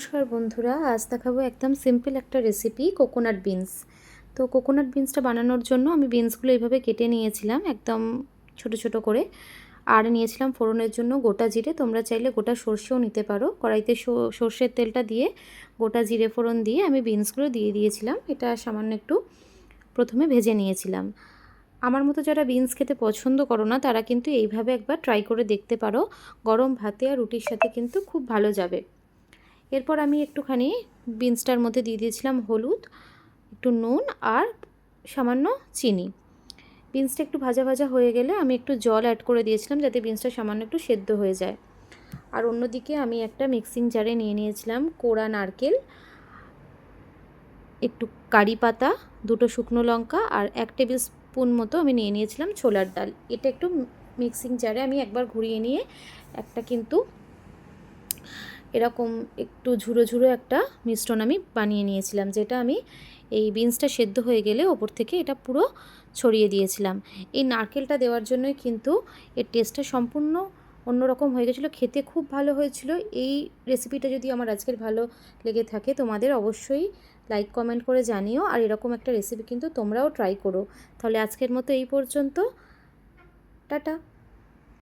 নমস্কার বন্ধুরা, আজ দেখাবো একদম সিম্পল একটা রেসিপি কোকোনাট বিনস তো কোকোনাট বিনসটা বানানোর জন্য আমি বিনসগুলো এইভাবে কেটে নিয়েছিলাম, একদম ছোট ছোট করে। আর নিয়েছিলাম ফোড়নের জন্য গোটা জিরে, তোমরা চাইলে গোটা সর্ষেও নিতে পারো। কড়াইতে সর্ষের তেলটা দিয়ে গোটা জিরে ফোড়ন দিয়ে আমি বিনসগুলো দিয়ে দিয়েছিলাম। এটা সামান্য একটু প্রথমে ভেজে নিয়েছিলাম। আমার মতো যারা বিনস খেতে পছন্দ করো না, তারা কিন্তু এইভাবে একবার ট্রাই করে দেখতে পারো। গরম ভাতে আর রুটির সাথে কিন্তু খুব ভালো যাবে। এরপর আমি একটুখানি বিনসটার মধ্যে দিয়ে দিয়েছিলাম হলুদ, একটু নুন আর সামান্য চিনি। বিনসটা একটু ভাজা ভাজা হয়ে গেলে আমি একটু জল অ্যাড করে দিয়েছিলাম যাতে বিনসটা সামান্য একটু সেদ্ধ হয়ে যায়। আর অন্যদিকে আমি একটা মিক্সিং জারে নিয়ে নিয়েছিলাম কোড়া নারকেল, একটু কারি পাতা, দুটো শুকনো লঙ্কা আর এক টেবিল স্পুন মতো আমি নিয়ে নিয়েছিলাম ছোলার ডাল। এটা একটু মিক্সিং জারে আমি একবার ঘুরিয়ে নিয়ে একটা কিন্তু এরকম একটু ঝুড়ো ঝুড়ো একটা মিশ্রণ আমি বানিয়ে নিয়েছিলাম, যেটা আমি এই বিনসটা সেদ্ধ হয়ে গেলে ওপর থেকে এটা পুরো ছড়িয়ে দিয়েছিলাম। এই নারকেলটা দেওয়ার জন্যই কিন্তু এর টেস্টটা সম্পূর্ণ অন্যরকম হয়ে গেছিল। খেতে খুব ভালো হয়েছিল। এই রেসিপিটা যদি আমার আজকের ভালো লেগে থাকে তোমাদের অবশ্যই লাইক, কমেন্ট করে জানিও। আর এরকম একটা রেসিপি কিন্তু তোমরাও ট্রাই করো। তাহলে আজকের মতো এই পর্যন্ত। টাটা।